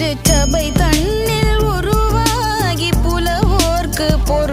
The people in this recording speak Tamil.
திருச்சபை தன்னில் உருவாகி புலவோர்க்கு பொருள்